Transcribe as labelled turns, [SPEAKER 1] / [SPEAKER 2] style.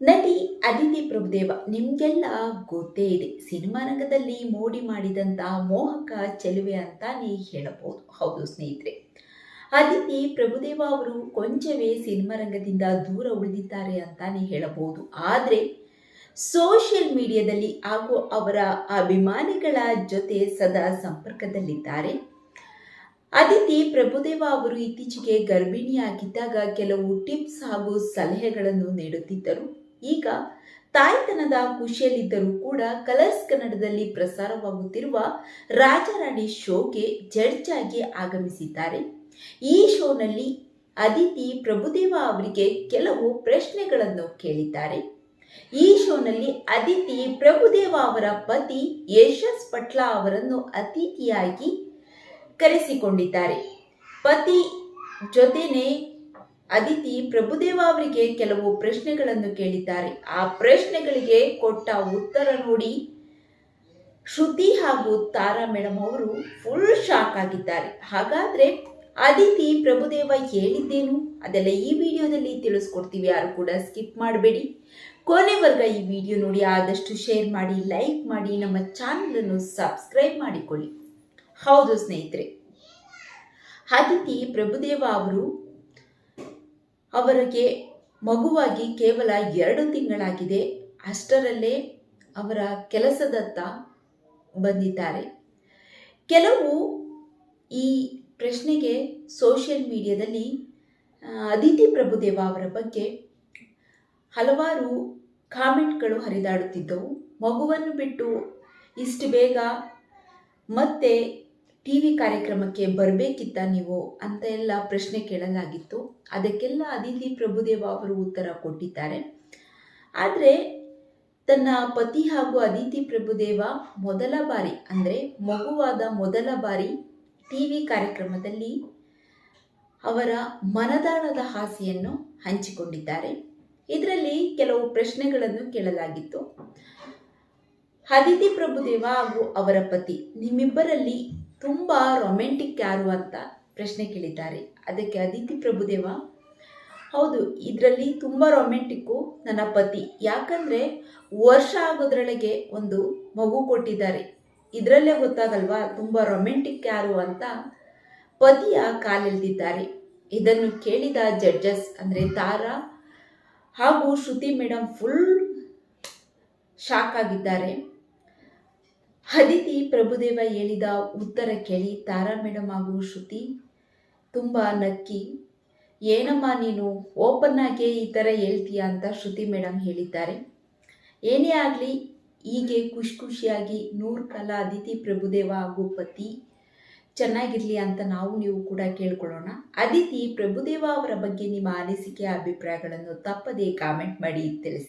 [SPEAKER 1] ನಟಿ ಅದಿತಿ ಪ್ರಭುದೇವ, ನಿಮಗೆಲ್ಲ ಗೊತ್ತೇ ಇದೆ. ಸಿನಿಮಾ ರಂಗದಲ್ಲಿ ಮೋಡಿ ಮಾಡಿದಂತ ಮೋಹಕ ಚೆಲುವೆ ಅಂತಾನೆ ಹೇಳಬಹುದು. ಹೌದು ಸ್ನೇಹಿತರೆ. ಅದಿತಿ ಪ್ರಭುದೇವ ಅವರು ಕೊಂಚವೇ ಸಿನಿಮಾ ರಂಗದಿಂದ ದೂರ ಉಳಿದಿದ್ದಾರೆ ಅಂತಾನೆ ಹೇಳಬಹುದು. ಆದರೆ ಸೋಷಿಯಲ್ ಮೀಡಿಯಾದಲ್ಲಿ ಹಾಗೂ ಅವರ ಅಭಿಮಾನಿಗಳ ಜೊತೆ ಸದಾ ಸಂಪರ್ಕದಲ್ಲಿದ್ದಾರೆ. ಅದಿತಿ ಪ್ರಭುದೇವ ಅವರು ಇತ್ತೀಚೆಗೆ ಗರ್ಭಿಣಿಯಾಗಿದ್ದಾಗ ಕೆಲವು ಟಿಪ್ಸ್ ಹಾಗೂ ಸಲಹೆಗಳನ್ನು ನೀಡುತ್ತಿದ್ದರು. ಈಗ ತಾಯ್ತನದ ಖುಷಿಯಲ್ಲಿದ್ದರೂ ಕೂಡ ಕಲರ್ಸ್ ಕನ್ನಡದಲ್ಲಿ ಪ್ರಸಾರವಾಗುತ್ತಿರುವ ರಾಜಾರಾಣಿ ಶೋಗೆ ಜಡ್ಜ್ ಆಗಿ ಆಗಮಿಸಿದ್ದಾರೆ. ಈ ಶೋನಲ್ಲಿ ಅದಿತಿ ಪ್ರಭುದೇವ ಅವರಿಗೆ ಕೆಲವು ಪ್ರಶ್ನೆಗಳನ್ನು ಕೇಳಿದ್ದಾರೆ. ಈ ಶೋನಲ್ಲಿ ಅದಿತಿ ಪ್ರಭುದೇವ ಅವರ ಪತಿ ಯಶಸ್ ಪಟ್ಲಾ ಅವರನ್ನು ಅತಿಥಿಯಾಗಿ ಕರೆಸಿಕೊಂಡಿದ್ದಾರೆ. ಪತಿ ಜೊತೆನೆ ಅದಿತಿ ಪ್ರಭುದೇವ ಅವರಿಗೆ ಕೆಲವು ಪ್ರಶ್ನೆಗಳನ್ನು ಕೇಳಿದ್ದಾರೆ. ಆ ಪ್ರಶ್ನೆಗಳಿಗೆ ಕೊಟ್ಟ ಉತ್ತರ ನೋಡಿ ಶ್ರುತಿ ಹಾಗೂ ತಾರಾ ಮೇಡಮ್ ಅವರು ಫುಲ್ ಶಾಕ್ ಆಗಿದ್ದಾರೆ. ಹಾಗಾದ್ರೆ ಅದಿತಿ ಪ್ರಭುದೇವ ಹೇಳಿದ್ದೇನು? ಅದೆಲ್ಲ ಈ ವಿಡಿಯೋದಲ್ಲಿ ತಿಳಿಸ್ಕೊಡ್ತೀವಿ. ಯಾರು ಕೂಡ ಸ್ಕಿಪ್ ಮಾಡಬೇಡಿ. ಕೊನೆವರ್ಗ ಈ ವಿಡಿಯೋ ನೋಡಿ ಆದಷ್ಟು ಶೇರ್ ಮಾಡಿ ಲೈಕ್ ಮಾಡಿ, ನಮ್ಮ ಚಾನಲನ್ನು ಸಬ್ಸ್ಕ್ರೈಬ್ ಮಾಡಿಕೊಳ್ಳಿ. ಹೌದು ಸ್ನೇಹಿತರೆ. ಅದಿತಿ ಪ್ರಭುದೇವ ಅವರು ಅವರಿಗೆ ಮಗುವಾಗಿ ಕೇವಲ ಎರಡು ತಿಂಗಳಾಗಿದೆ. ಅಷ್ಟರಲ್ಲೇ ಅವರ ಕೆಲಸದತ್ತ ಬಂದಿದ್ದಾರೆ. ಕೆಲವು ಈ ಪ್ರಶ್ನೆಗೆ ಸೋಷಿಯಲ್ ಮೀಡಿಯಾದಲ್ಲಿ ಅದಿತಿ ಪ್ರಭುದೇವ ಅವರ ಬಗ್ಗೆ ಹಲವಾರು ಕಾಮೆಂಟ್ಗಳು ಹರಿದಾಡುತ್ತಿದ್ದವು. ಮಗುವನ್ನು ಬಿಟ್ಟು ಇಷ್ಟು ಬೇಗ ಮತ್ತೆ ಟಿ ವಿ ಕಾರ್ಯಕ್ರಮಕ್ಕೆ ಬರಬೇಕಿತ್ತ ನೀವು ಅಂತ ಎಲ್ಲ ಪ್ರಶ್ನೆ ಕೇಳಲಾಗಿತ್ತು. ಅದಕ್ಕೆಲ್ಲ ಅದಿತಿ ಪ್ರಭುದೇವ ಅವರು ಉತ್ತರ ಕೊಟ್ಟಿದ್ದಾರೆ. ಆದರೆ ತನ್ನ ಪತಿ ಹಾಗೂ ಅದಿತಿ ಪ್ರಭುದೇವ ಮೊದಲ ಬಾರಿ, ಅಂದರೆ ಮಗುವಾದ ಮೊದಲ ಬಾರಿ ಟಿ ವಿ ಕಾರ್ಯಕ್ರಮದಲ್ಲಿ ಅವರ ಮನದಾಳದ ಹಾಸಿಯನ್ನು ಹಂಚಿಕೊಂಡಿದ್ದಾರೆ. ಇದರಲ್ಲಿ ಕೆಲವು ಪ್ರಶ್ನೆಗಳನ್ನು ಕೇಳಲಾಗಿತ್ತು. ಅದಿತಿ ಪ್ರಭುದೇವ ಹಾಗೂ ಅವರ ಪತಿ ನಿಮ್ಮಿಬ್ಬರಲ್ಲಿ ತುಂಬ ರೊಮ್ಯಾಂಟಿಕ್ ಯಾರು ಅಂತ ಪ್ರಶ್ನೆ ಕೇಳಿದ್ದಾರೆ. ಅದಕ್ಕೆ ಅದಿತಿ ಪ್ರಭುದೇವ, ಹೌದು, ಇದರಲ್ಲಿ ತುಂಬ ರೊಮ್ಯಾಂಟಿಕ್ಕು ನನ್ನ ಪತಿ. ಯಾಕಂದರೆ ವರ್ಷ ಆಗೋದ್ರೊಳಗೆ ಒಂದು ಮಗು ಕೊಟ್ಟಿದ್ದಾರೆ. ಇದರಲ್ಲೇ ಗೊತ್ತಾಗಲ್ವಾ, ತುಂಬ ರೊಮ್ಯಾಂಟಿಕ್ ಯಾರು ಅಂತ ಪತಿಯ ಕಾಲೆಳೆದಿದ್ದಾರೆ. ಇದನ್ನು ಕೇಳಿದ ಜಡ್ಜಸ್ ಅಂದರೆ ತಾರಾ ಹಾಗೂ ಶ್ರುತಿ ಮೇಡಮ್ ಫುಲ್ ಶಾಕ್ ಆಗಿದ್ದಾರೆ. ಅದಿತಿ ಪ್ರಭುದೇವ ಹೇಳಿದ ಉತ್ತರ ಕೇಳಿ ತಾರಾ ಮೇಡಮ್ ಹಾಗೂ ಶ್ರುತಿ. ತುಂಬ ನಕ್ಕಿ. ಏನಮ್ಮ ನೀನು ಓಪನ್ ಆಗಿ ಈ ಥರ ಹೇಳ್ತೀಯ ಅಂತ ಶ್ರುತಿ ಮೇಡಮ್ ಹೇಳಿದ್ದಾರೆ. ಏನೇ ಆಗಲಿ, ಹೀಗೆ ಖುಷಿ ಖುಷಿಯಾಗಿ ನೂರು ಕಾಲ ಅದಿತಿ ಪ್ರಭುದೇವ ಹಾಗೂ ಪತಿ. ಚೆನ್ನಾಗಿರಲಿ ಅಂತ ನಾವು ನೀವು ಕೂಡ ಕೇಳ್ಕೊಳ್ಳೋಣ. ಅದಿತಿ ಪ್ರಭುದೇವ ಅವರ ಬಗ್ಗೆ ನಿಮ್ಮ ಅನಿಸಿಕೆ, ಅಭಿಪ್ರಾಯಗಳನ್ನು ತಪ್ಪದೇ ಕಾಮೆಂಟ್ ಮಾಡಿ ತಿಳಿಸಿ.